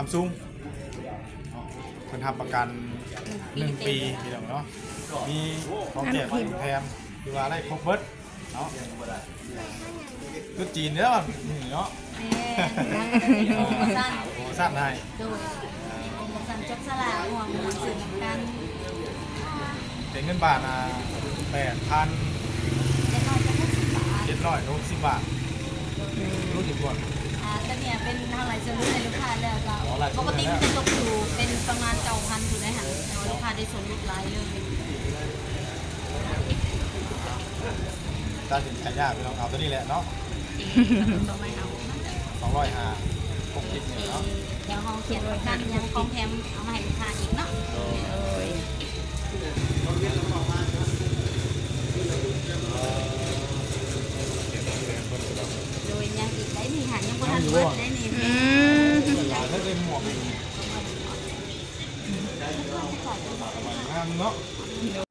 ซัมซุงเพิ่นทำประกันหนึ่งปีพี่น้องเนาะมีของแจกของแถมคือว่าอะไรครบเบิดเนาะคือจีนเนาะนี่เนาะแม่โปรโมชั่นโอ้สั้นให้โดยโปรโมชั่นจบสลากห่วงหนังสือน้ำกันเป็นเงินบาทอะแปดพันได้น้อยจะแค่สิบบาทเจ็ดร้อยหกสิบบาทรู้ถึงก่อนอ่าแต่ เนี่ยเป็นเท่าไหร่จะรู้ในลูกค้าแล้วก็อ๋อหลายปกติแล้วมันจะตกอยู่เป็นประมาณเก้าพันถูกไหมคะแต่ว่าลูกค้าได้ส่วนลดหลายเลยตัดสินใจยากพี่น้องเอาตัวนี้แหละเนาะเองแล้วก็ไม่เอาสองร้อยห้าหกสิบเนี่ยเนาะเดี๋ยวห้องเขียนประกันยังของแถมเอามาให้ลูกค้าอีกเนาะโอ้ย โดยยังอีกได้นี่ค่ะยังบ่ทัน เบิดได้นี่อืมหลายถ้าได้หมวกอยู่งามเนาะ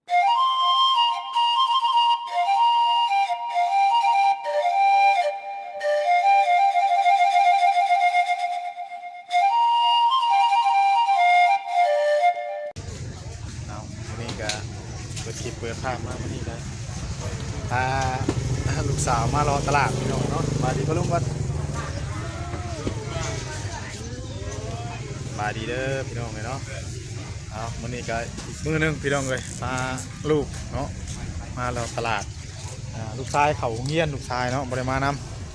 ก็อีกมือหนึงพี่น้องเลยพาลูกเนาะมาเรอตลาดลูกชายเขาเงี้ยนลูกชายเนาะบริมาน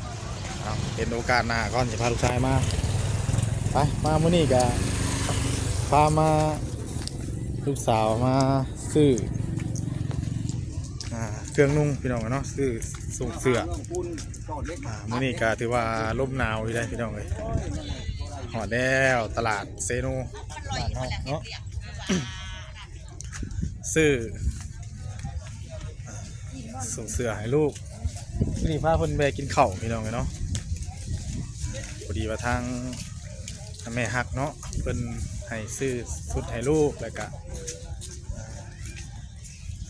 ำเอาเป็นโอกาสหน้าก่อนจะพาลูกชายมาไปมาวันนี้ก็พามาลูกสาวมาซื้ออเครื่องนุ่งพี่น้องเนาะซื้อส่งเสื้ออ่ามื้อนี้ก็ถือว่าลมหนาวอยู่ได้พี่น้องเลยหอดแล้วตลาดเซโนบ้านเฮาเนาะ ซื้อส่งเสื้อให้ลูกนี่พาเพิ่นไปกินเข้าพี่น้องเลยเนาะพอดีว่าทางแม่ฮักเนาะเพิ่นให้ซื้อชุดให้ลูกแล้วก็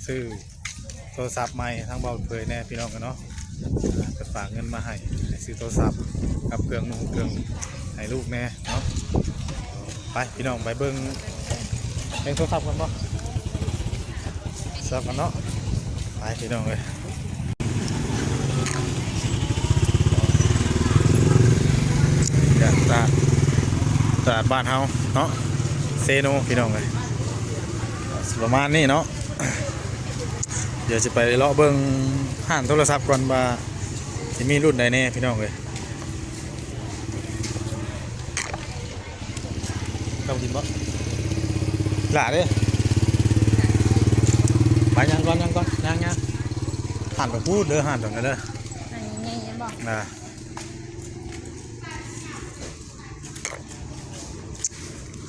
ซื้อโทรศัพท์ใหม่ทั้งเบาเผยแน่พี่น้องกันเนาะจะฝากเงินมาให้ซื้อโทรศัพท์กับเครื่องมือเครื่องให้ลูกแน่เนาะไปพี่น้องไปเบิ้งเบิ้งโทรศัพท์กันบ่ ทรศัพท์กันเนาะไปพี่น้องเลยจากตาดตาดบ้านเฮาเนาะเซโนพี่น้องเลยประมาณนี้เนาะเดี๋ยวจะไปเลาะเบิ้งห้างโทรศัพท์ก่อนว่าจะมีรุ่นใดแน่พี่น้องเลยต้องกินบ่หล่าเด้ ยังก่อนยังก่อนยังยังหันไปพูดเด้อหันตรงนั้นเด้ออันนี้ยังบอกนะ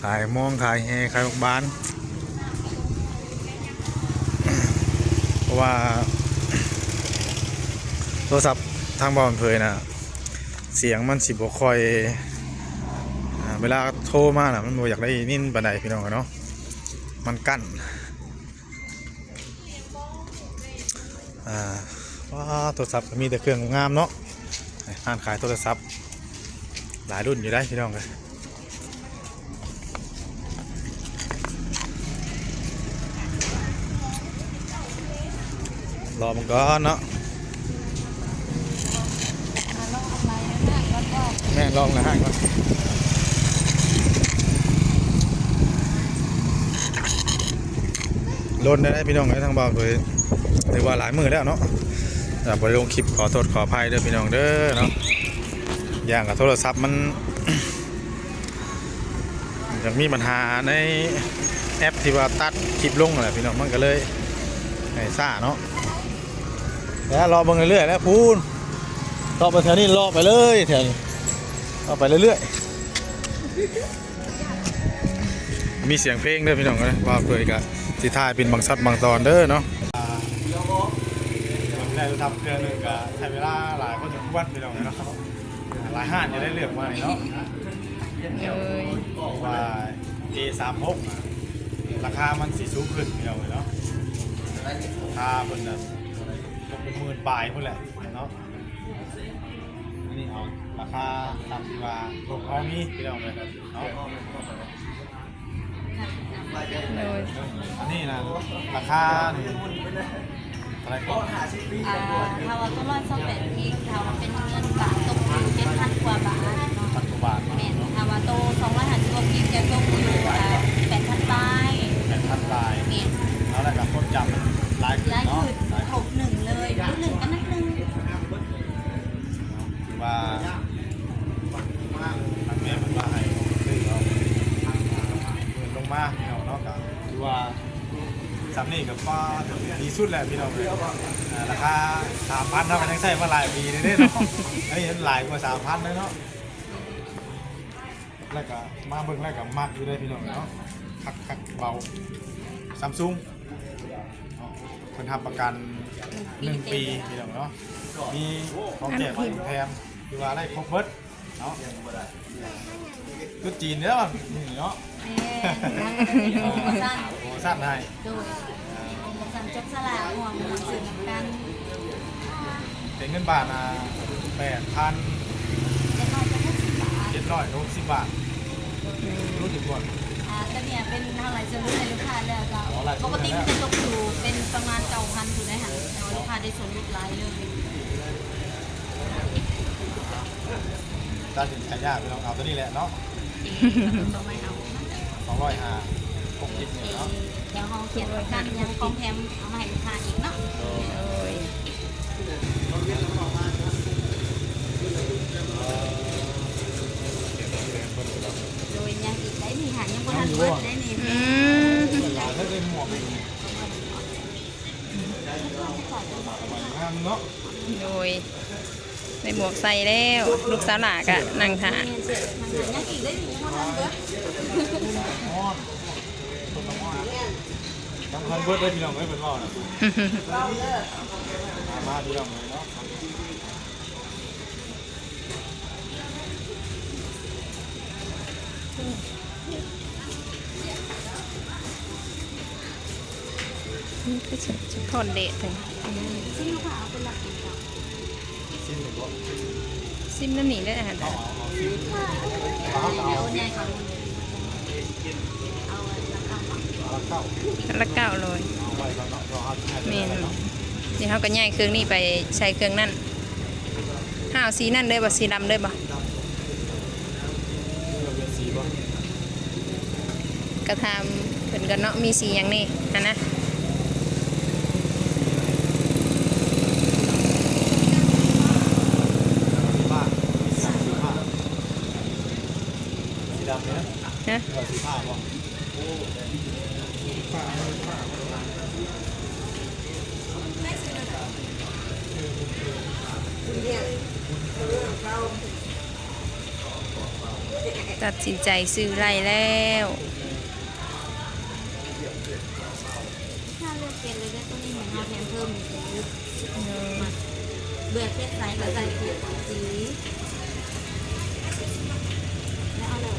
ขายมองขายแฮขายบ้าน เพราะว่า โทรศัพท์ทางบอลเพยนะเสียงมันสิบคอยอ่าเวลาโทรมาน่ะมันบ่อยากได้นิ่นบันไดพี่น้องอะเนาะมันกั้น อ่าว้าโทรศัพท์ก็มีแต่เครื่องงามเนาะห้านขายโทรศัพท์ หลายรุ่นอยู่ได้พี่น้องเลยรอมันก่อนเนาะมาลองอะไรนะแล้วก็แม่งลองนะฮะก่อนลนได้ได้พี่น้องได้ทางเบาเลย ถือว่าหลายมือแล้วเนาะแต่บริลงคลิปขอโทษขออภัยเด้อพี่น้องเด้อเนาะอย่างกับโทรศัพท์มันมันจะมีปัญหาในแอปที่ว่าตัดคลิปลงอะไรพี่น้องมันก็เลยไอ้ซ่าเนาะแล้วรอเบิ่งเรื่อยๆแล้วพูนรอไปแถวนี้รอไปเลยแถวนี้เอไปเรื่อยๆมีเสียงเพลงด้วยพี่น้องนะว่าเพื่อกับสิทายเป็นบางสัดบางตอนเด้อเนาะ ได้ทำเกินหนึ่งก็ใช้เวลาหลายคนถึงวันพี่น้องเนาะหลายห้านจะได้เลือกมาเนาะเลยบอกว่า A36 ราคามันสีสูงขึ้นพี่น้องเนาะราคาบนน่ะตกเป็นหมื่นปลายพุ่นแหละเนาะอันนี่เอาราคาตามที่ว่าลงเอามีพี่น้องเลยเนาะโดยอันนี้นะราคานี่ อะไรก็อ่าถ้าว่าตัวร้อยสองแปดพีกถ้าว่าเป็นเงินบาทตกอยู่เจ็ดพันกว่าบาทเนาะปัจจุบันแม่นถ้าว่าโตสองร้อยห้าสิบกว่าพีกจะตกอยู่แปดพันปลายเป็นพันลายแม่นแล้วอะไรกับคนจำลายขึ้นย้ายเนาะคือลายหกหนึ่งเลยนิดหนึ่งก็นัดหนึ่งคือว่าทางแม่มันว่าให้ซื้อเอาเงินลงมาพี่น้องเนาะก็คือว่า สามนี่กับป้าดีสุดแหละพี่น้องเลยอ่าราคาสามพันเท่ากันยังใช้มาหลายปีเลยเด้เนาะ อันนี้เห็นหลายกว่าสามพันเลยเนาะแล้วก็มาเบิ่งแล้วก็มักอยู่เลยพี่น้องเนาะคักคักเบาซัมซุงเพิ่นทำประกันหนึ่งปีพี่น้องเนาะมีของแจกของแถมคือว่าอะไรครบเบิดเนาะคือจีนเด้อนี่เนาะ แม่นโปรโมชั่นโอ้ สั้นให้โดยโปรโมชั่นจบสลากห่วงหนังสือน้ำกันเป็นเงินบาทอะแปดพันได้น้อยจะหกสิบบาทเจ็ดร้อยหกสิบบาทรู้ถึงก่อนอ่าก็เนี่ยเป็นเท่าไหร่จะรู้ในลูกค้าแล้วก็อ๋อหลายปกติมันจะตกอยู่เป็นประมาณเก้าพันถูกไหมคะแต่ว่าลูกค้าได้ส่วนลดหลายเลยตัดสินใจยากพี่น้องเอาตัวนี้แหละเนาะต้องไม่เอาสองร้อยห้า กสิบเนี่ยเนาะเดี๋ยวห้องเขียนประกันยังของแถมเอามาให้ลูกค้าอีกเนาะโดยโดยยังอีกได้นี่ค่ะยังบ่ทันเบิดได้นี่อืมหลายถ้าได้หมวกอีกห้ามเนาะโดยในหมวกใส่แล้ว ลูกสาวหลากะนั่งทานยังอีกได้นี่ยังบ่ทันเบิด นอน ยังพันเบิร์ดได้พี่น้องไม่เป็นรอดนะมามาพี่น้องเลยเนาะนี่ก็จะจะทอนเดทถึงซึ่งลูกค้าเอาเป็นหลักเป็นกับสิ้นหนึ่งบ่ซิมน้ำหนีได้อาหารเอาเอาเอาสิ้นเอาเอา ละเก้าเลยเอาไว้ก่อนเนาะรอเอาที่ไหนเมได้นเนาะนี่เขาก็ย่ายเครื่องนี้ไปใช้เครื่องนั่นห้าวสีนั่นเลยบ่สีดำเลยบ่กระทำเป็นกันเนาะมีสีอย่างนี้อันะสีดำเนี่ยนะสีผ้าบ่ผ้าผ้า ตัด สินใจซื้อไรแล้วถ้าเลือกเกณฑ์เลยได้ตัวนี้เหมือนเอาแถมเพิ่มอีกนิดเออเบื่อเพชรใสกับใส่ถูกสีแล้วเอาเลย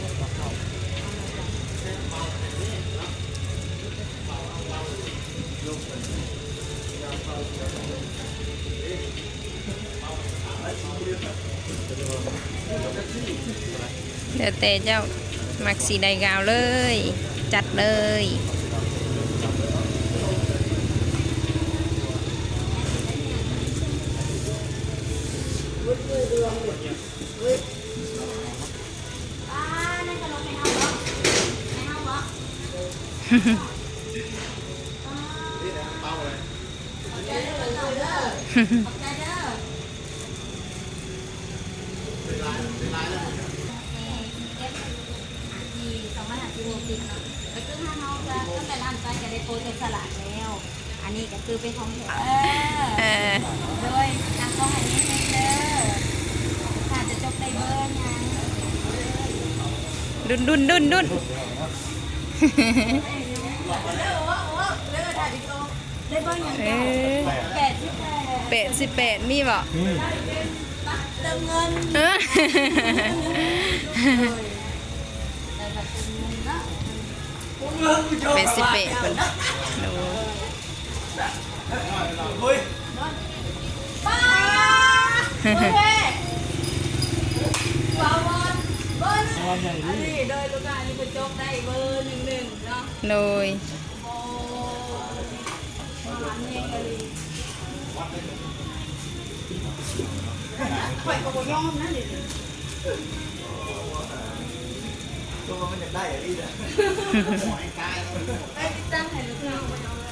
เดี๋ยวแต่เจ้ามักสีใดกาวเลย จัดเลย อ่านั่นก็ลงในห้องวะในห้องวะขอบใจเด้อขอบใจเด้อขอบใจเด้อดี สองพันห้าสิบหกสิบเนาะก็คือถ้าน้องจะตั้งแต่ร้านไปจะได้โปรเจกต์สลัดแล้ว อันนี้ก็คือเป็นของแถมเออโดยนางต้องอันนี้ให้เด้อค่ะจะจบได้เบอร์ยังดุนดุนดุนดุนได้เบอร์ยังเออแปดสิบแปดเป็ดสิบแปดมีบ่นี่เติมเงิน เป็ดสิบแปดคนดูป้าเฮ้ยวันใหญ่อันดินี้โดยลูกค้านี่เป็นโจ๊กได้เบอร์หนึ่งหนึ่งเนาะโดยโอ้มันเนี่ยเลยข่อยก็บ่ยอมนะเดี๋ยวนี้ ตัวมันอยากได้อะดิเนี่ยไปติดตั้งให้ลูกค้าบ่ยอม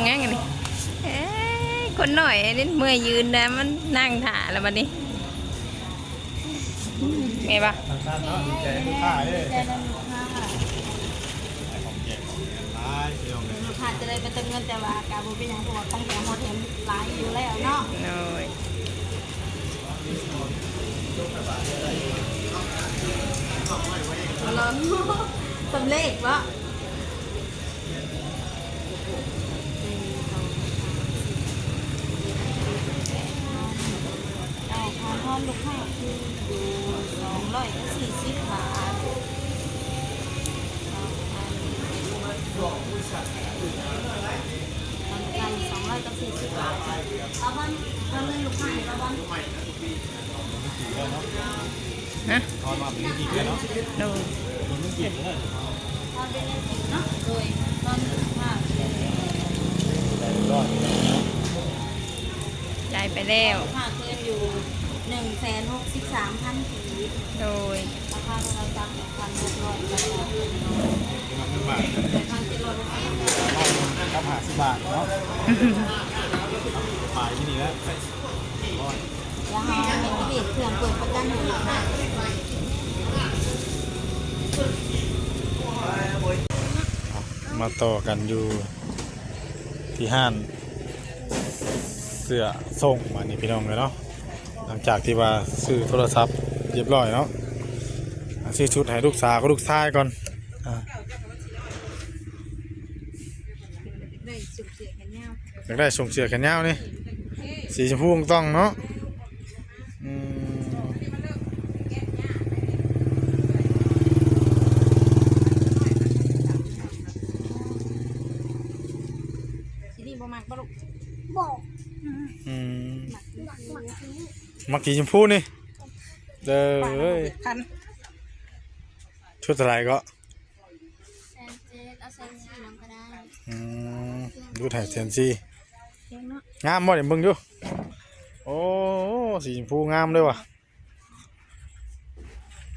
องงั้นกันนี่เอ้ยคนหน่อยนี่เมื่อยยืนนะมันนั่งถ่าแล้วบัดนี้ไงปะทางการเนาะดีใจให้ลูกค้าเด้อแจนลูกค้าของแจกของเงินร้ายพี่น้องเลยลูกาจะได้ไปเติมเงินแต่ว่าการบุเป็นอย่างที่ว่าตั้งแต่โฮเทลหลายอยู่แล้วเนาะโดยมาลองสำเร็จวะ อาทอนลูกค้าคืออยู่สองร้อยสี่สิบบาททำกันสองร้อยกับสี่สิบบาทเอาบ้านเอาเงินลูกค้าเอาบ้านฮะทอนมาเป็นกี่เดือนเนาะโดยมันไม่กี่เลยตอนเป็นเงินสิบเนาะโดยตอนลูกค้ารอดจ่ไปแล้วลูกค้าเกินอยู่ หนึ่งแสนหกสิบสามพันกีโดยราคาเราจับพันหกร้อยบาทเงินบาทพันเจ็ดร้อยบาทครับหาสิบบาทเนาะขายที่นี่แล้วร้อยแล้วให้เห็นเด็กเครื่องเปิดประกันอยู่ค่ะมาต่อกันอยู่ที่ห้านเสื้อส่งมานี่พี่น้องเลยเนาะ หลังจากที่ว่าซื้อโทรศัพท์เรียบร้อยเนาะซื้อชุดให้ลูกสาวก็ลูกชายก่อนอยากได้ส่งเสื้อแขนยาวนี่สีชมพูต้องเนาะอืม ทีนี้บ่มักบ่ลูก อืม มักสีชมพูนี่เด้อเอ้ยพันชุดอะไรก็แซนเจ็ดเอาแซนสี่น้ำก็ได้อืมดูถ่ายเซนซีเพียงเนาะงามบ่เดี๋ยวมึงดูโอ้สีชมพูงามด้วยว่ะ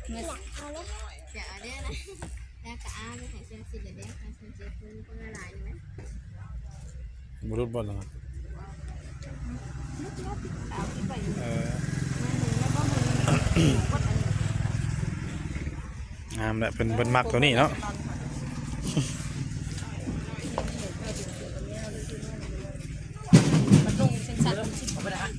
เงินจะเอาเด้อนะแล้วก็เอาไปใส่แซนสี่เดี๋ยวเด้อแซนเจ็ดคุณก็ละลายอยู่ไหมบุรุษบ่ล่ะ เอาที่ไปอยู่เออแล้วก็มือวัดอันนี้งามแหละเป็นเป็นมักตัวนี้เนาะมันลงเส้นสัตว์สิบกว่าบาท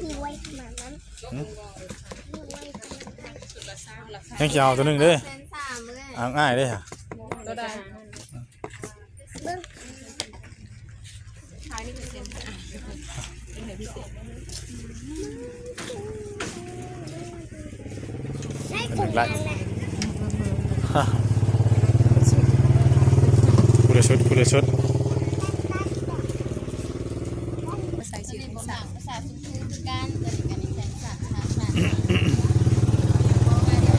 ที่ไว้ขนาดนั้นที่ไว้ขนาดนั้นยังสิเอาตัวหนึงเด้อเส้นสามเลยเอาง่ายเด้อค่ะ ก็ได้ เบิ้ง ท้ายนี่เป็นเส้น ได้ เป็น ค อน ย่างไร นั้นแหละ กู ได้ชุดกูได้ชุดภาษาสิบภาษาภาษาสุขุมคือการเกิดการแข่งสัตว์ค่ะสัตว์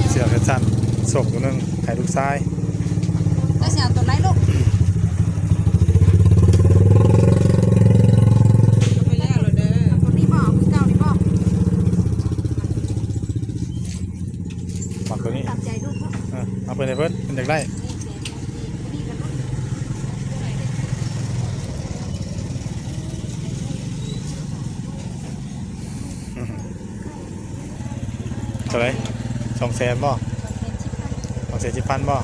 เสื้อแฟชั่นส่งตัวหนึงให้ลูกชายแล้วเสียตัวไรลูกไปแล้วเหรอเด้อคนนี้บอกคือเก่านี่บอกมักตัวนี้ตัดใจลูกเออเอาไปในเพิ่นมันอยากได้ นี่เสีย ท่าไหรสอง แสนบ่สองแสนสิบพันสองแสนสิบพันบ่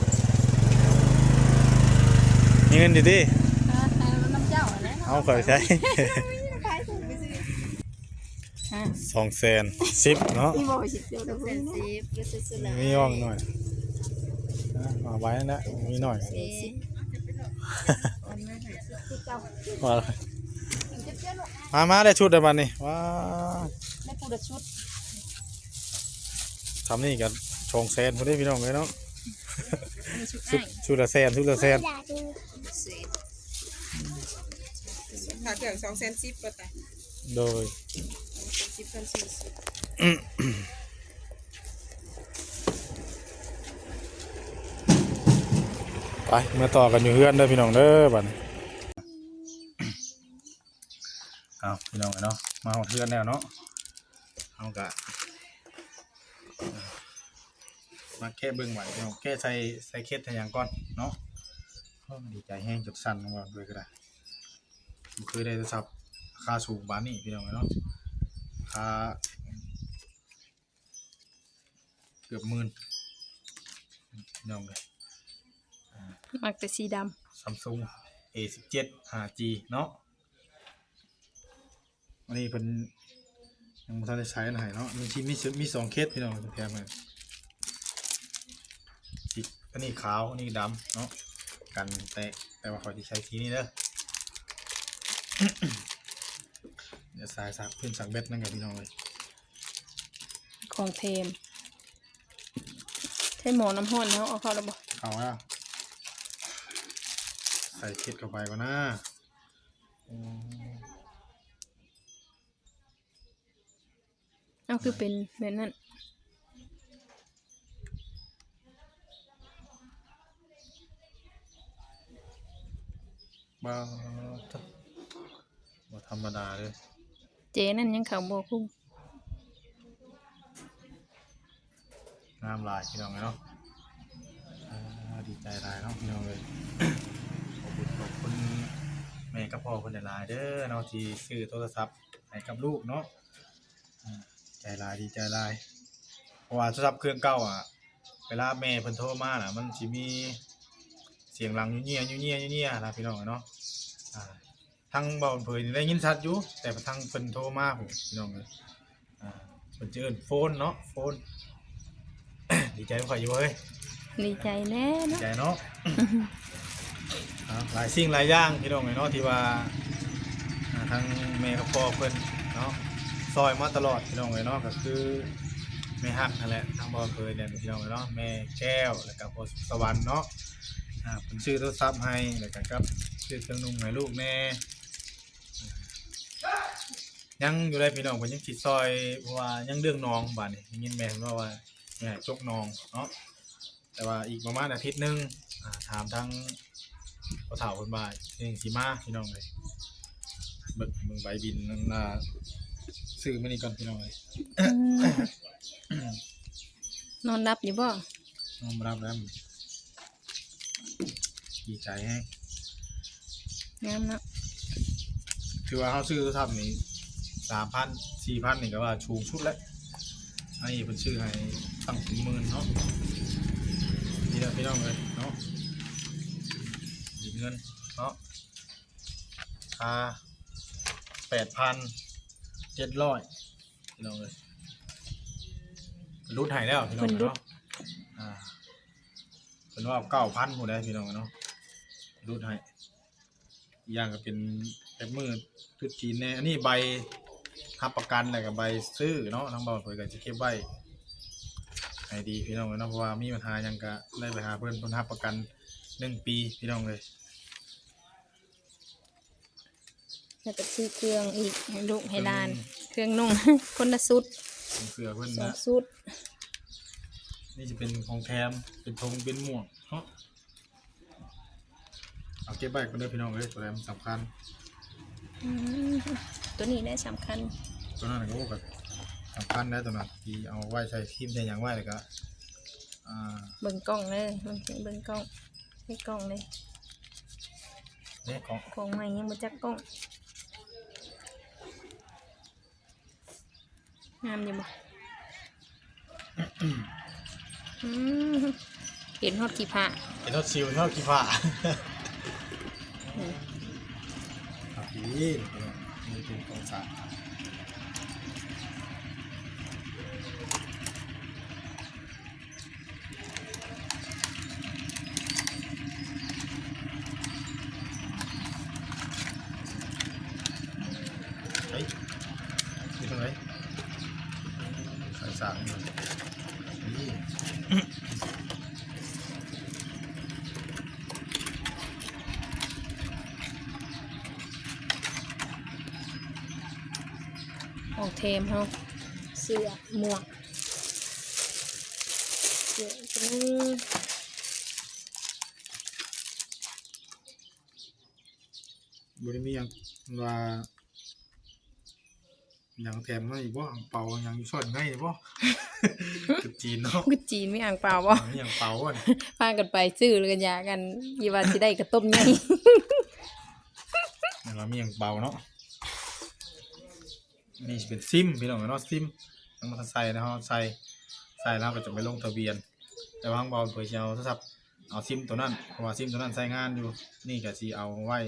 มีเงินอยู่ดิอ่าแต่น้ำเจ้าอะไรเอาขอใช้ขายถูกไปซื้ออ่าสองแสนสิบเนาะอีโบสิเดียวเดี๋ยวเพิ่นสิบก็ซื้อๆแล้วมีย่องหน่อยอะเอาไว้นั่นแหละมีหน่อยสี่สิบอันนั้นให้สิบเก้าว่าเจ็บเจ้าลูกมามาได้ชุดได้บัดนี้ว้าได้ปูดชุด ทำนี่กันชงแสนพอได้พี่น้องเลยเนาะมีชุดชุดอ้ายชุดละแสนชุดละแสนเศษขาเกี่ยวสองเซนสิบก็แต่โดยสิบพันสี่สิบไปเมื่อต่อกันอยู่เฮือนเด้อพี่น้องเด้อบัดนี้เอาพี่น้องเนาะมาหอดเฮือนแล้วเนาะเอากะ มาแค่เบิ่งไหวพี่น้องแค่ใส่ใส่เคสให้หยังก่อนเนาะโอ้ดีใจแห้งจุดสั่นลงมาด้วยก็ได้ผมเคยได้โทรศัพท์ราคาสูงบานนี่พี่น้องเนาะราคาเกือบหมื่นพี่น้องเลยมักแต่สีดซัมซุง A17 5G เนาะอันนี้เป็นยังไม่ทันได้ใช้ไหนเนาะมีที่มีชุดมีสองเคสพี่น้องแถมมาสี อันนี้ขาวอันนี้ดำเนาะกันแต่แต่ว่าขอที่ใช้ทีนี้เด้อเดี๋ยวสายสักขึ้นสักเบ็ดนั่นกับพี่น้องเลยำของเทมใช้หมอน้ำห้อนเนาะเอาเข้าแล้วบ่เอาละใส่เคสเข้าไปก่อนนะอืมเอาคือเป็นแบบนั้น บ้าทบ่ธรรมดาเลย เจนั่นยังเขาบ่คุ้มงามหลายพี่น้องเลยเนาะอ่าดีใจหลายเนาะพี่น้องเลย ขอบคุณขอบคุณแม่กับพ่อคนหลายๆเด้อเนาะที่ซื้อโทรศัพท์ให้กับลูกเนาะอ่าใจหลายดีใจหลาย เพราะว่าโทรศัพท์เครื่องเก่าอะ เวลาแม่เพิ่นโทรมาน่ะ มันสิมีเสียงหลังยุ่เงียยุ่เงียยุ่เงียนะพี่น้องเนาะอ่าทางเบาเผยนี่ได้ยินชัดอยู่ แต่ทางเพิ่นโทรมาผมพี่น้องเลยอ่าเพิ่นจะเอิ้นโฟนเนาะโฟน ดีใจข่อยอยู่เฮ้ยดีใจแน่ดีเนาะใจเนาะอ่าหลายสิ่งหลายอย่างพี่น้องเนาะที่ว่าอ่าทางแม่กับพ่อเพิ่นเนาะซอยมาตลอดพี่น้องเลยเนาะก็คือแม่ฮักนั่นแหละทางบ่อเคยเนี่ยพี่น้องเลยเนาะแม่แก้วแล้วก็พ่อสุขสวรรค์เนาะ อ่าเพิ่นซื้อโทรศัพท์ให้แล้วก็กับซื้อเครื่องนุ่งให้ลูกแน่ยังอยู่ได้พี่น้องเพิ่นยังสิซอยเพราะว่ายังเรื่องน้องบาดนี้ได้ยินแม่เพิ่นว่าว่าเนี่ยจกน้องเนาะแต่ว่าอีกประมาณอาทิตย์หนึงอ่าถามทางพอถามคนบ่ายเองสีมาพี่น้องเลยเบิกมึงใบบินนั่นน่ะซื้อมานี่ก่อนพี่น้องเลยอืมนอนรับอยู่บ่น้องมารับแล้ว ดีใจแฮงงามเนาะคือว่าเขาซื้อโทรศัพท์นี่สามพันสี่พันนี่ก็ว่าชูงชุดแล้วอันนี้เป็นชื่อให้ตั้งถึงหมื่นเนาะนี่แหละพี่น้องเลยเนาะหยิบเงินเนาะค่าแปดพันเจ็ดร้อยพี่น้องเลยรุดใหายแล้วพี่น้องเนาะอ่าเป็นว่าเก้าพันหมดเลยพี่น้องเนาะ รุดใหายอีกอย่างก็เป็นแบบมือทุดจีนแน่อันนี้ใบหับประกันอะไรกับใบซื้อเนาะทั้งบอลเผยกันจะเก็บไว้ให้ดีพี่น้องเลยเนาะเพราะว่ามีปัญหาหยังก็ได้ไปหาเพื่อนเพื่อนหับประกันหนึ่งปีพี่น้องเลยแล้วก็ซื้อเครื่องอีกให้ลูกให้หลาน เครื่องนุ่ง คนละสุดผมเสือเพื่อนสองนะสุด นี่จะเป็นของแถมเป็นธงเป็นหมวกเนาะ เอาเก็บไว้กันเด้อพี่น้องเลยตัวแรมนสำคัญอืมตัวนี้ได้สำคัญตัวนั้นก็แบบสำคัญนะตัวนั้นที่เอาไว้ใช้ทีมใช้หยังไว้เลยก็อ่าเบิ่งกล้องเลยเบิ่งเบิ่งกล้องให้กล้องเลยเนี่ยของของใหม่ยังบ่จักกล้องงามอยู่บ่อืมเห็นฮอดกี่ผ้าเห็นรถชิวเท่ากี่ฟ้า ครับพี่นี่เป็นของสารเฮ้ยนี่ตรงไหนสายสารนี่นี่ ของเทมเฮาเสื้อหมวกเสื้อตัวนึงบริมีหยังว่าหยังแถมมาอีกบ่อังเปาหยังอยู่ซ่อนไงบ่จุดจีนเนาะกูจีนไม่อ่างเปล่าบ่หยังเปาอะพากันไปซื้อแล้วกันยากันยีว่าสิได้กระต้มใหญ่นี่เรามีหยังเปาเนาะ นี่เป็นซิมพี่น้องเนาะซิมทั้งมาใส่นะฮะใส่ใส่แล้วก็จะไปลงทะเบียน แต่ว่าทางเบาเผยเอาโทรศัพท์เอาซิมตัวนั้นเพราะว่าซิมตัวนั้นใช้งานอยู่นี่ก็สิเอาไว้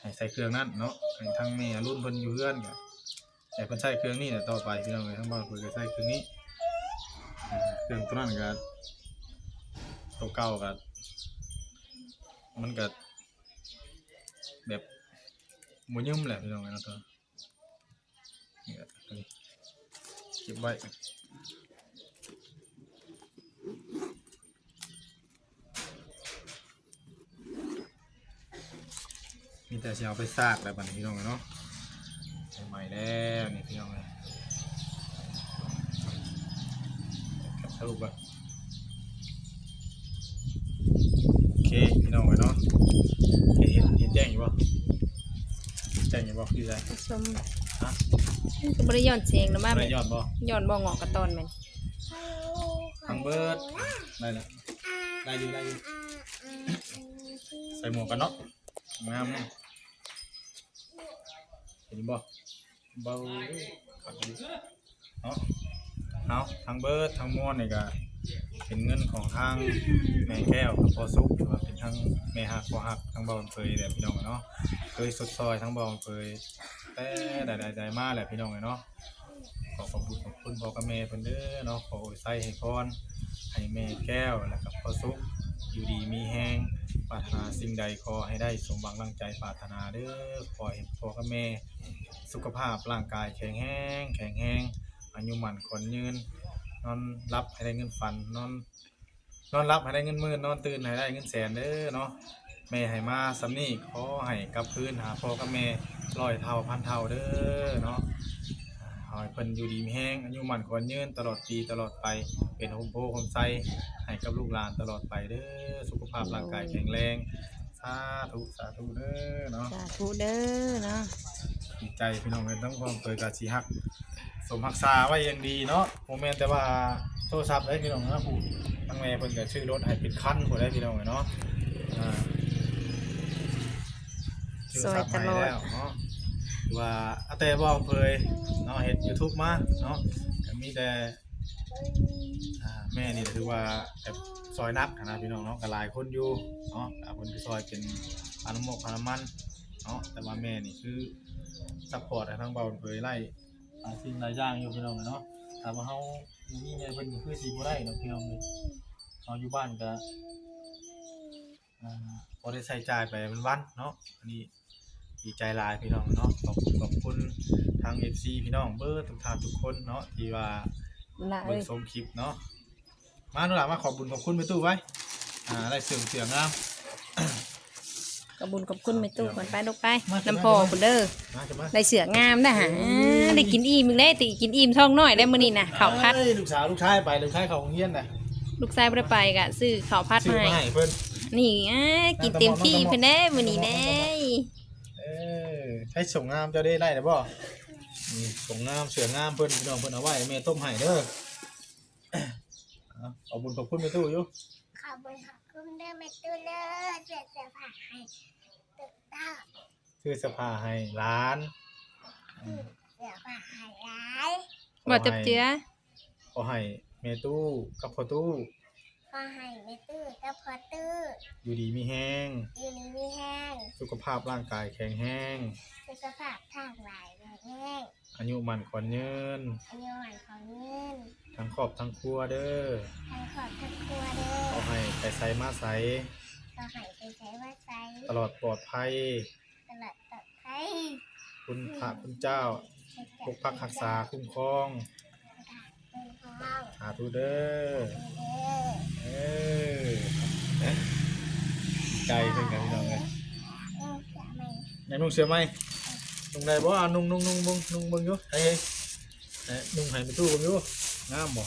ให้ใส่เครื่องนั้นเนาะทั้งแม่รุ่นเพิ่นอยู่เพื่อนก็แต่เพิ่นใช้เครื่องนี้แหละต่อไปพี่น้องเอ้ยทั้งเบาเผยก็ใช้เครื่องนี้เครื่องตัวนั้นก็ตัวเก่าก็มันก็แบบมูยุ่มแหละพี่น้องเนาะตัว นี่ก็ตัวนี้เก็บไว้มีแต่สิเอาไปซากแล้วบัดนี้พี่น้องเนาะใหม่แล้วนี่พี่น้องเลยสรุปว่าโอเคพี่น้องไว้เนาะเห็นเห็นแจ้งอยู่ป่ะแจ้งอยู่ป่ะพี่ชายสมฮะมัน ก็บ่ได้ย้อนเสียงนะมาไม่ได้ยอดป่ะย้อนบ่งอกกระตอนแม่นทังเบิร์ดได้แล้วได้อยู่ได้อยู่ใส่หมวกกันเนาะงามเนี่ยเห็นบ่เบาขัดดีเนาะเอาทางเบิร์ดทางม้วนนี่ก็ เป็นเงินของทางแม่แก้วกับพ่อซุกหรือว่าเป็นทางแม่หักพ่อหักทางเบาเผยแหละพี่น้องเนาะเคยสดซอยทั้งเบาเผยแต่ได้ได้ได้มาแหละพี่น้องเนาะขอขอบคุณขอบคุณพ่อกับแม่เพิ่นเด้อเนาะขออวยไส้ให้พรให้แม่แก้วแล้วก็พ่อสุขอยู่ดีมีแห้งปรารถนาสิ่งใดขอให้ได้สมหวังดังใจปรารถนาเด้อขอให้พ่อกับแม่ สุขภาพร่างกายแข็งแรงแข็งแรงอายุมันคนยืน นอนรับให้ได้เงินฝันนอนนอนรับให้ได้เงินหมื่นนอนตื่นให้ได้เงินแสนเด้อเนาะแม่ให้มาสำนี้ขอให้กลับคืนหาพ่อกับแม่ร้อยเท่าพันเท่าเด้อเนาะขอให้เพิ่นอยู่ดีมีแห้งอายุมันควรยืนตลอดปีตลอดไปเป็นโฮมโพโฮมไซให้กับลูกหลานตลอดไปเด้อสุขภาพร่างกายแข็งแรงสาธุสาธุเด้อเนาะสาธุเด้อเนาะดีใจพี่น้องกันทั้งความเคยกาชีฮัก สมรักษาไว้อยังดีเนาะโมเมนต์แต่ว่าโทรศัพท์ได้พี่น้องนะผู้ทั้งแม่เพิ่นก็ชื่อรถให้เป็นคันผู้ได้พี่น้องเนาะอ่าชื่โทรศัพท์ให้แล้วเนาะว่าอาแต่บอกเคยเนาะเห็น YouTube มาเนาะก็มีแต่อ่าแม่นี่ถือว่าแบบซอยนักนะพี่น้องเนาะก็หลายคนอยู่เนาะอ่าคนที่ซอยเป็นอนุโมกอนุมันเนาะแต่ว่าแม่นี่คือซัพพอร์ตให้ทั้งเบาเคยไล่ หลายสิ่งหลายอย่างอยู่พี่น้องเนาะแต่ว่าเฮามีแม่เพิ่นก็คือสิบ่ได้เนาะพี่น้องเลยเฮาอยู่บ้านก็อ่าบ่ได้ใช้จ่ายไปวันๆเนาะอันนี้ดีใจหลายพี่น้องเนาะขอบคุณขอบคุณทาง FC พี่น้องเบอร์ทุกท่านทุกคนเนาะที่ว่าละเบิ่เอ้งยชมคลิปเนาะมาหนูหล่ะมาขอบคุณขอบคุณไปตู้ไว้อ่าได้เสื่อมเสียงงาม กระบุญกับคุณแม่ตู้ก่อนไปลูกไปมาสิน้ำพอพุ่นเด้อมาจะมาได้เสืองามนะฮะได้กินอิ่มอีกแล้วติกินอิ่มท้องน้อยได้มื้อนี้น่ะข้าวผัด เอ้ยลูกสาวลูกชายไปลูกชายเขาโรงเรียนน่ะลูกชายบ่ได้ไปก็ซื้อข้าวผัดซื้อมามาให้ให้เพิ่นนี่อะกินเต็มที่เพิ่นเด้มื้อนี้เด้เออให้ส่งงามเจ้าได้ไล่ได้บ่นี่ส่งงามเสืองามเพิ่นพี่น้องเพิ่นเอาไว้ให้แม่ต้มให้เด้อเอาขอบคุณขอบคุณไปตู้อยู่ ขอบคุณขอบ คุณเด้อแม่ตู้เด้อเสียเสียผ่าให้ตึกต้าซื้อเสื้อผ้าให้ร้านอืมเสียผ่าให้ร้ายบ่จับเจือขอให้เมตู้กับพ่อตู้ ขอให้แม่ตื้อกับพ่อตื้ออยู่ดีมีแห้ง อยู่ดีมีแห้งสุขภาพร่างกายแข็งแรงสุขภาพทางหลายแห้ง อายุมันขวัญยืนอายุหวานของเงินทั้งครอบทั้งครัวเด้อทางขอบทั้งครัวเด้ขออให้ไปใส่มาใสก็ให้ไปใช้ว่าไซตลอดปลอดภัย ตลอดต่อไปคุณพระคุณเจ้าปกปักรักษาคุ้มครองเป็นห้องสาธุเด้อเด้อเออใจเป็นกันพี่น้องเลยเออจะไม่ไหนนุ่งเสื้อไหม นุ่งได้บ่อะนุ่งนุ่งนุ่งนุ่งนุ่งเบิ่งอยู่เฮ้ยเฮ้ยนุ่งให้ไปตู้เบิ่งอยู่งามบ่อ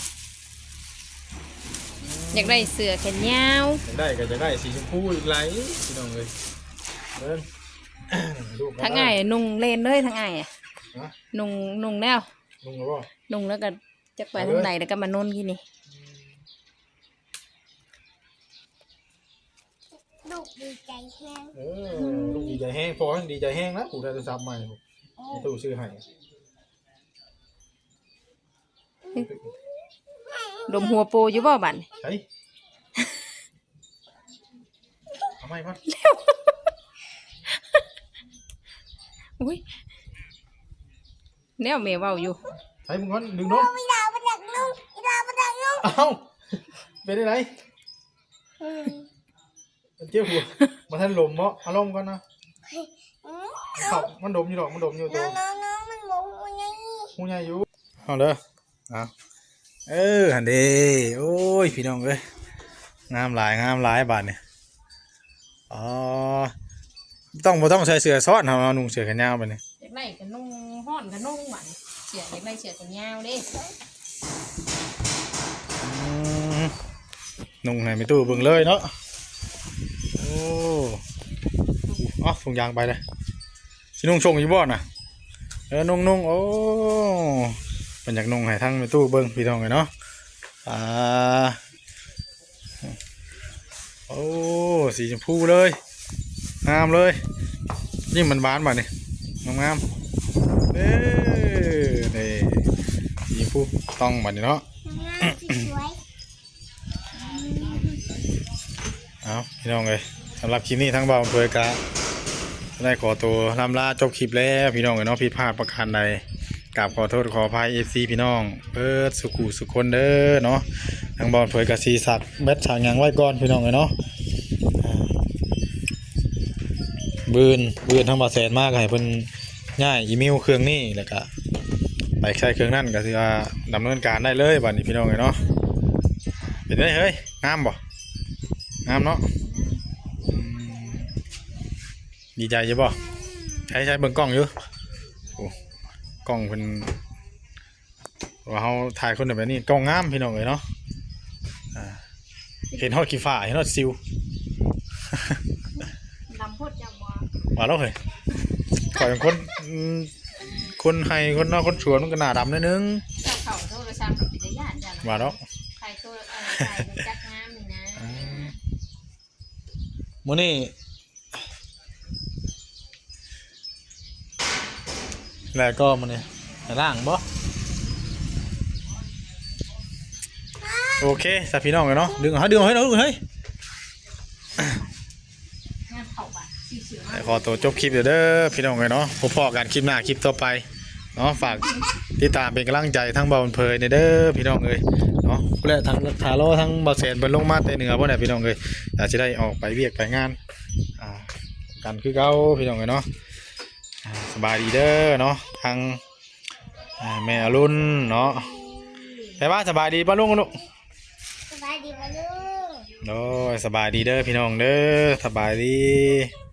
ยากได้เสื้อแขนยาวอยากได้ก็จะได้สีชมพูอีกไหลายพี่น้องเลยเบิ่งดูกันทั้งไงายนุ่งเลนเลยทั้งไงายอะฮะนุ่งนุ่งแนวนุ่งแล้วบ่นุ่งแล้วก็จะไปเอาเลยทางไหนแล้วก็มานอนที่นี่ ลูกดีใจแห้งเออลูกดีใจแห้งพอทั้งดีใจแห้งนะปู่ได้โทรศัพท์ใหม่ผมโอ้ให้ตู้ซื้อให้ดมหัวโปอยู่บ่บัดนี้ใช่ทำไมพัดอุ้ยแนวแม่เว้าอยู่ใช้มึงก่อนดึงน้องอีดาวมาดักลุงอีดาวมาดักลุงเอ้าเป็นได้ไรอืมมัน เจี๊ยบหัวมาท่านลมเนาะอารมณ์ก่อนนะอืมเขามันดมอยู่ดอกมันดมอยู่ตัน้วองน้องน้องมันบอกว่าไงหูใหญ่อยู่เอาเด้อเอาเออหันเดโอ้ยพี่น้องเอ้ยงามหลายงามหลายบาทเนี่ยอ๋อต้องบ่ต้องใส่เสื้อซ้อนเอานุ่งเสื้อแขนยาวไปเนี่ยอยากได้ก็นุ่งฮ้อนก็นุ่งหวันเสียอยากได้เสื้อแขนยาวเด้อืมนุ่งให้ไม่ตู้เบิ่งเลยเนาะโอ้อ๋อถุงยางไปเลยสินุ่งชงอยู่บ่น่ะเออนุ่งนุ่งโอ้เป็นอยากนุ่งให้ทั้งไม่ตู้เบิ่งพี่น้องเลยเนาะอ่าโอ้สีชมพูเลยงามเลยยิ่งมันบานบ่เนี่ยงามงามๆเอ้ยนี่สีชมพูต้องบัดนี้เนาะงามสีสวยเอาพี่น้องเลย สำหรับคลิปนี้ทั้งเบาอำเภอกะได้ขอตัวลำลาจบคลิปแล้วพี่น้องเลยเนาะผิดพลาดประการใดกราบขอโทษขออภัยเอฟซีพี่น้องเปิดสุขุสุขคนเด้อเนาะทั้งบาอำเภอกะซีสักเบ็ดฉางยังไว้ก่อนพี่น้องเลยเนาะอ่าบืนบืนทั้งบาแสนมากให้เพิ่นง่ายอีเมลเครื่องนี้แล้วก็ไปใช้เครื่องนั่นก็คือว่าดำเนินการได้เลยบัดนี้พี่น้องเลยเนาะเป็นได้เฮ้ยงามบ่งามเนาะ ดีใจใช่ป่ะใช้ใช้เบิ่งกล้องอยู่โอ้กล้องเป็นว่าเขาถ่ายคนแบบนี้กล้องงามพี่น้องเลยเนาะอ่าเห็นฮอดขี้ฟ้าเห็นฮอดซิวดำโพดจังบ่ว่าแล้วเหรอข่อยเป็นคนอืมคนให้คนนอกคนสวนมันก็หน้าดำนิดนึงเจ้าเขาโทรศัพท์กับปิยานจ้ะนะว่าแล้วใครโทรเออใครรู้จักงามนี่นะอืมมื้อนี้ แล้วก็มื้อนี้ไปล่างบ่โอเคสัพี่น้องกันเนาะดึงเอาให้ดึงเอาให้ดึงเอาให้งานเขาบัดสีเสือแต่ขอตัวจบคลิปเดี๋ยวเด้อพี่น้องกันเนาะพบพอกันคลิปหน้าคลิปต่อไปเนาะฝากติดตามเป็นกำลังใจทั้งเบาเพลินเด้อพี่น้องเอ้ยเนาะและทั้งทาโร่ทั้งเบาแสนเบิ่นลงมาแต่เหนือบ่ได้พี่น้องเอ้ยอยากจะได้ออกไปเวียกไปงานอ่ากันคือเก่าพี่น้องเอ้ยเนาะอ่า สบายดีเด้อเนาะทางอ่าแม่อรุณเนาะไปว่าสบายดีป่ะลุงลูกสบายดีป่ะลุงโอ้ยสบายดีเด้อพี่น้องเด้อสบายดีส